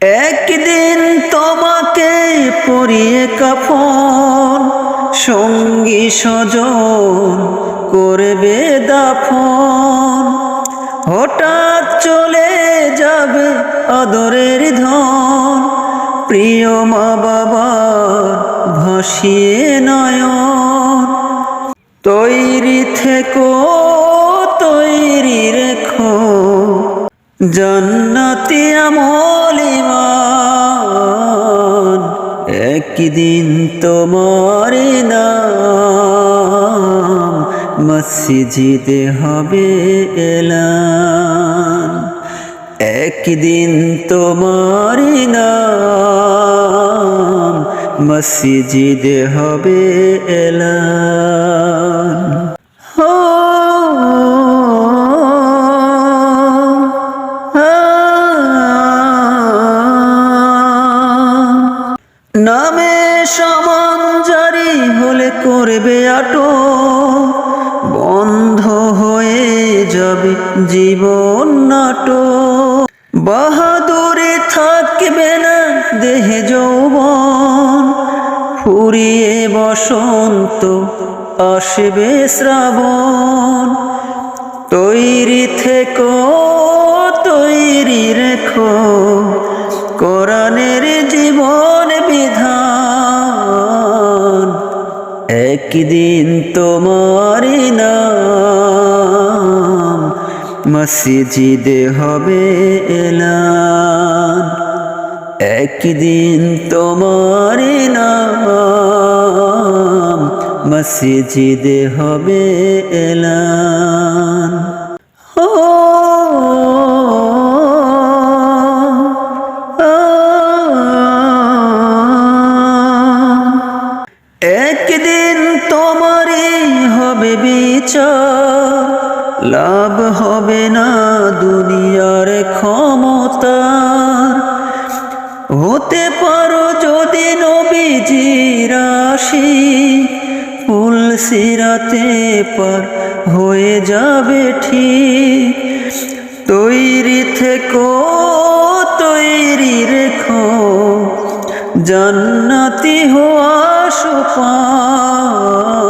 একদিন তোমাকে পরিয়ে কাফন, সঙ্গী সজন করবে দাফন। হঠাৎ চলে যাবে আদরের ধন, প্রিয় মা বাবার ভাসিয়ে নয়ন। তৈরি থেকো তৈরি রেখো জান্নাতি আমলিমান একদিন তোমার নাম মসজিদে হবে এলান। একদিন তোমার নাম মসজিদে হবে এলান। নামে সমান জারি হলে করবে আটো বন্ধ হয়ে যাবে জীবন নাটো বাহাদুরে থাকবে না দেহে যৌবন। ফুরিয়ে বসন্ত আসবে শ্রাবণ। তৈরি থেকো, তৈরি রেখো। কোরআনের জীবন একদিন তোমার নাম মসজিদে হবে এলান। একদিন তোমার নাম মসজিদে হবে এলান। ও হবে বিচার লাভ হবে না দুনিয়ার ক্ষমতার হতে পারো যদি নবীজি রাশি ফুল সিরাতে পার হয়ে যাবে ঠিক। তৈরি থেকো, তৈরি রেখো, জান্নাতি হওয়া সুপান।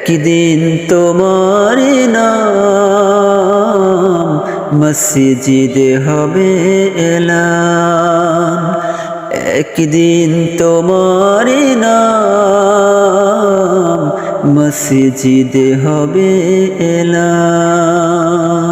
একদিন তোমার নাম মসজিদে হবে এলাম একদিন তোমার নাম মসজিদে হবে এলান।